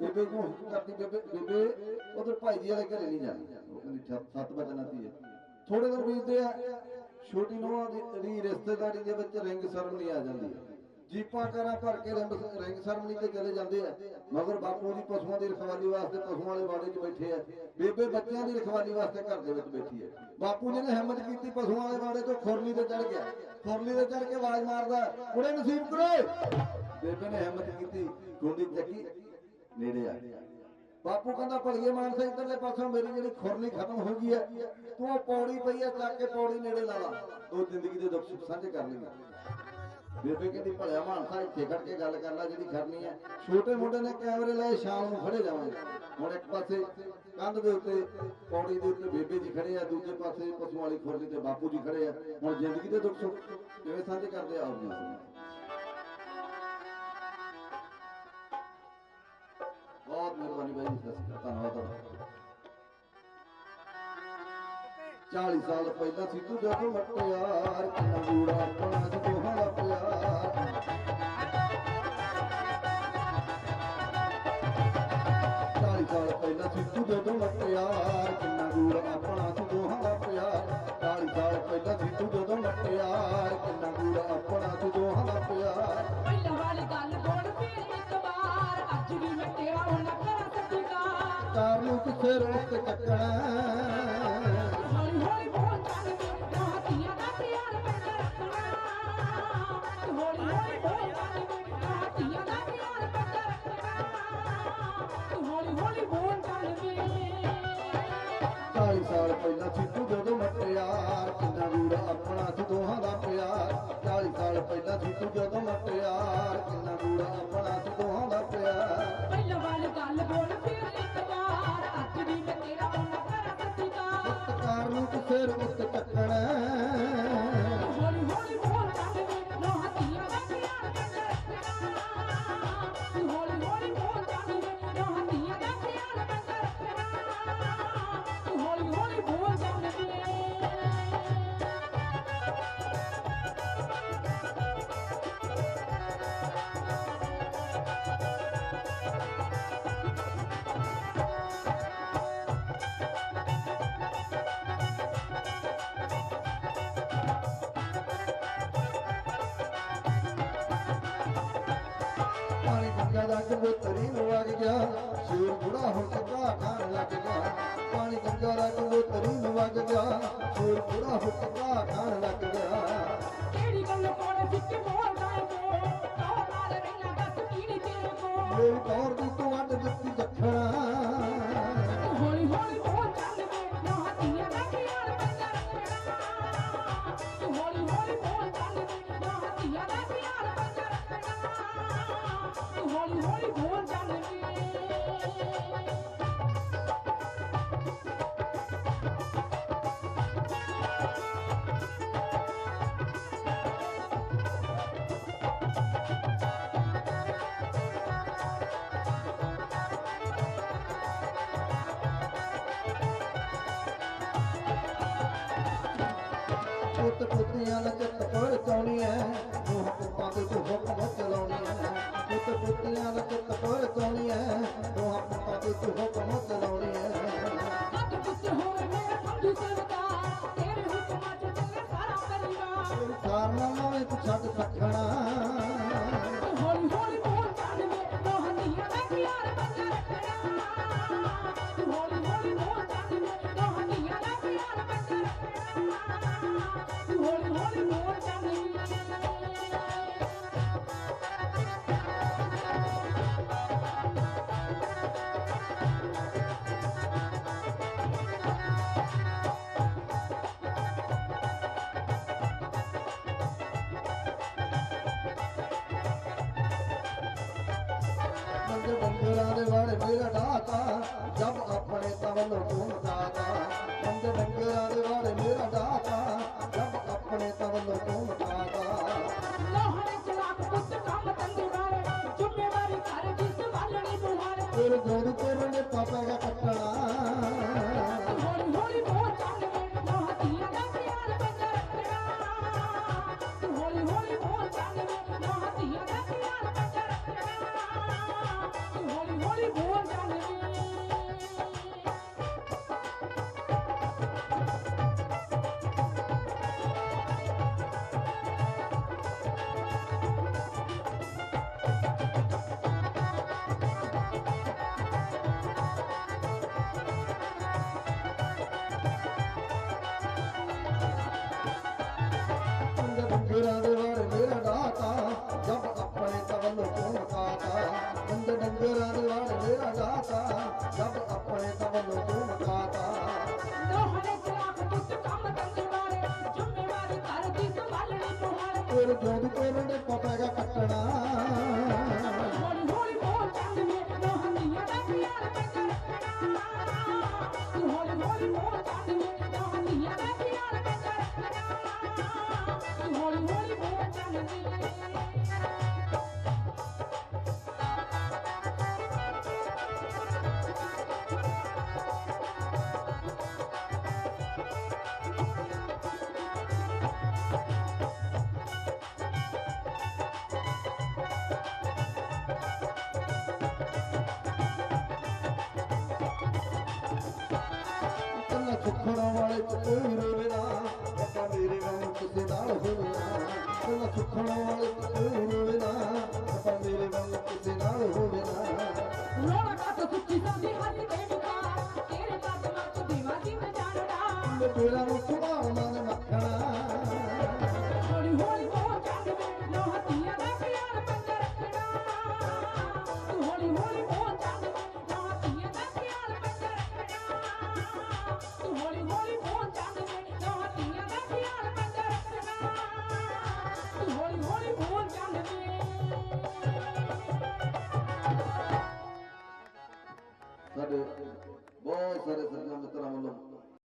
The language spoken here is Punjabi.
ਬੇਬੇ ਨੂੰ ਕਰਦੀ ਬੇਬੇ? ਬੇਬੇ, ਉਧਰ ਭਾਈ ਜੀ ਵਾਲੇ ਘਰੇ ਨਹੀਂ ਜਾਣੀ। ਉਹ ਕਹਿੰਦੀ ਸੱਤ- ਵਜੇ ਨਾ ਧੀਏ ਥੋੜੇ ਦਿਨ ਬੀਤਦੇ ਆ, ਛੋਟੀ ਨੂੰਹਾਂ ਦੀ ਰਿਸ਼ਤੇਦਾਰੀ ਦੇ ਵਿੱਚ ਰਿੰਗ ਸਰਮਨੀ ਆ ਜਾਂਦੀ ਹੈ ਜੀਪਾਂ ਕਰਾਂ ਭਰ ਕੇ ਰਿੰਗ ਸਰਮਨੀ ਤੇ ਚਲੇ ਜਾਂਦੇ ਆ। ਮਗਰ ਬਾਪੂ ਦੀ ਪਸ਼ੂਆਂ ਦੀ ਰਖਵਾਲੀ ਵਾਸਤੇ ਪਸ਼ੂਆਂ ਵਾਲੇ ਬਾੜੇ 'ਚ ਬੈਠੇ ਆ। ਬੇਬੇ ਬੱਚਿਆਂ ਦੀ ਰਖਵਾਲੀ ਵਾਸਤੇ ਘਰ ਦੇ ਵਿੱਚ ਬੈਠੀ ਹੈ ਬਾਪੂ ਜੀ ਨੇ ਹਿੰਮਤ ਕੀਤੀ ਪਸ਼ੂਆਂ ਵਾਲੇ ਬਾੜੇ ਤੋਂ ਖੁਰਲੀ ਤੇ ਚੜ ਗਿਆ। ਖੁਰਲੀ ਤੇ ਚੜ ਕੇ ਆਵਾਜ਼ ਮਾਰਦਾ, ਕੁੜੇ ਨਸੀਬ ਕਰੋ ਬੇਬੇ ਨੇ ਹਿੰਮਤ ਕੀਤੀ। ਗੁੰਡੀ ਚੱਕੀ। ਨੇੜੇ ਆ। ਬਾਪੂ ਕਹਿੰਦਾ, ਭਲੀਏ ਮਾਨਸਾ ਇੱਧਰਲੇ ਪਾਸੋਂ ਮੇਰੀ ਜਿਹੜੀ ਖੁਰਲੀ ਖਤਮ ਹੋ ਗਈ ਹੈ, ਤੂੰ ਉਹ ਪੌੜੀ ਪਈ ਹੈ, ਚੱਕ ਕੇ ਪੌੜੀ ਨੇੜੇ ਲਾ ਲਾ। ਦੋ ਜ਼ਿੰਦਗੀ ਦੇ ਦੁੱਖ ਸੁੱਖ ਸਾਂਝੇ ਕਰ ਲਈਏ ਬੇਬੇ ਕਹਿੰਦੀ, ਭਲਿਆ ਮਾਨਸਾ ਇੱਥੇ ਖੜ ਕੇ ਗੱਲ ਕਰ ਲੈ, ਜਿਹੜੀ ਕਰਨੀ ਹੈ। ਛੋਟੇ ਮੁੰਡੇ ਨੇ ਕੈਮਰੇ ਲਏ ਸ਼ਾਮ ਨੂੰ ਖੜੇ ਜਾਵਾਂਗੇ। ਹੁਣ ਇੱਕ ਪਾਸੇ ਕੰਧ ਦੇ ਉੱਤੇ, ਪੌੜੀ ਦੇ ਉੱਤੇ ਬੇਬੇ ਜੀ ਖੜੇ ਆ, ਦੂਜੇ ਪਾਸੇ ਪਸ਼ੂ ਵਾਲੀ ਖੁਰਲੀ ਤੇ ਬਾਪੂ ਜੀ ਖੜੇ ਆ। ਹੁਣ ਜ਼ਿੰਦਗੀ ਦੇ ਦੁੱਖ ਸੁੱਖ ਕਿਵੇਂ ਸਾਂਝੇ ਕਰਦੇ ਆ, ਆਪ ਜੀ? ਬਹੁਤ ਮਿਹਰਬਾਨੀ ਬਾਈ ਜੀ ਧੰਨਵਾਦ ਤੁਹਾਡਾ। 40 ਸਾਲ ਪਹਿਲਾਂ ਸੀ ਤੂੰ ਜਦੋਂ ਮਟਿਆਰ ਕਿੰਨਾ ਗੂੜਾ ਆਪਣਾ ਸੀ ਦੋਹਾਂ ਪਿਆਰ। 40 ਸਾਲ ਪਹਿਲਾਂ ਸੀ ਤੂੰ ਜਦੋਂ ਮਟਿਆਰ ਰੋਕ ਕੇ ਚੱਕਣਾ। ਹੌਲੀ ਹੌਲੀ ਬੋਲ ਚੱਲ ਨਾ ਹੱਥੀਆਂ ਦਾ ਪਿਆਰ ਪੈਦਾ ਰੱਖਣਾ। ਹੌਲੀ ਹੌਲੀ ਬੋਲ ਚੱਲ ਨਾ ਹੱਥੀਆਂ ਦਾ ਪਿਆਰ ਪੈਦਾ ਰੱਖਣਾ। ਹੌਲੀ ਹੌਲੀ ਬੋਲ ਚੱਲ ਵੇ। 40 ਸਾਲ ਪਹਿਲਾਂ ਸੀ ਤੂੰ ਜਦੋਂ ਮਟਿਆਰ ਕਿੰਨਾ ਗੂੜਾ ਆਪਣਾ ਸੀ ਦੋਹਾਂ ਦਾ ਪਿਆਰ। 40 ਸਾਲ ਪਹਿਲਾਂ ਸੀ ਤੂੰ ਜਦੋਂ ਮਟਿਆਰ ਕਿੰਨਾ ਗੂੜਾ ਆਪਣਾ ਸੀ ਦੋਹਾਂ ਦਾ ਪਿਆਰ। ਕਬੂਤਰੀ ਨੂੰ ਵਗ ਗਿਆ। ਸ਼ੇਰ ਬੁੜਾ ਹੋ ਕੇ ਘਾਹ ਖਾਣ ਲੱਗ ਗਿਆ। ਪਾਣੀ ਗੰਗਾ ਦਾ ਕਬੂਤਰੀ ਨੂੰ ਵਗ ਗਿਆ। ਸ਼ੇਰ ਬੁੜਾ ਹੋ ਕੇ ਘਾਹ ਖਾਣ ਲੱਗ ਗਿਆ। ਕਿਹੜੀ ਗੱਲ ਕੋਲ ਸਿੱਕੇ ਬੋਲਦਾ ਏ ਕੋ ਕੌਣ ਨਾਲ ਤੇਰੇ ਮੇਰੀ ਕੌਰ ਦੀ ਤੂੰ ਅੱਡ ਦਿੱਤੀ ਦੱਖਣਾ ਪੁੱਤ ਪੁੱਤੀਆਂ ਦਾ ਚਿੱਤ ਪਰ ਚਾਉਣੀ ਐ ਉਹ ਪੁੱਤਾਂ ਤੇ ਤੂੰ ਹੁਕਮ ਚਲਾਉਣੀ ਐ ਪੁੱਤ ਪੁੱਤੀਆਂ ਦਾ ਚਿੱਤ ਪਰ ਚਾਉਣੀ ਐ ਉਹ ਪੁੱਤਾਂ ਤੇ ਤੂੰ ਹੁਕਮ ਚਲਾਉਣੀ ਐ ਹੱਥ ਪੁੱਤ ਹੋਵੇ ਮੇਰਾ ਸੰਧੂ ਸਰਦਾਰ ਤੇਰੇ ਹੁਕਮਾਂ 'ਚ ਚੱਲੇ ਸਾਰਾ ਪਰਿਵਾਰ। ਕਾਰਨਾ ਨਾਵੇਂ ਤੂੰ ਛੱਡ ਸਕਣਾ ਹੌਲੀ ਹੌਲੀ ਬੋਲ ਚੱਲ ਵੇ ਨਾ ਹੱਥੀਆਂ ਦਾ ਪਿਆਰ ਮੰਗੇ ਡੰਗਰਾਂ ਦੇ ਵਾੜੇ ਮੇਰਾ ਢਾਤਾ ਜਬ ਆਪਣੇ ਤਵਲ ਤੂੰ ਦਾਤਾ ਮੰਗੇ ਡੰਗਰਾਂ ਦੇ ਵਾੜੇ ਮੇਰਾ ਢਾਤਾ ਜਬ ਆਪਣੇ ਤਵਲ ਤੂੰ ਜਦੋਂ ਜੋਧਪੁਰ ਨੇ ਪਤਾ ਹੈਗਾ ਕੱਟਣਾ। ਸੁਖਣਾ ਵਾਲੇ ਕੋਈ ਰੋਵਣਾ ਐਸਾ ਮੇਰੇ ਵਾਂਗ ਕਿਸੇ ਨਾਲ ਹੋਵੇ ਸੁਣਾ ਸੁਖਣਾ ਵਾਲੇ ਕੋਈ ਰੋਵਣਾ ਐਸਾ ਮੇਰੇ ਵਾਂਗ ਕਿਸੇ ਨਾਲ ਹੋਣਾ। ਰੋਣਾ ਤਾਂ ਸੁੱਖੀ ਸਾਡੀ ਹੱਥ ਮੇਰੀ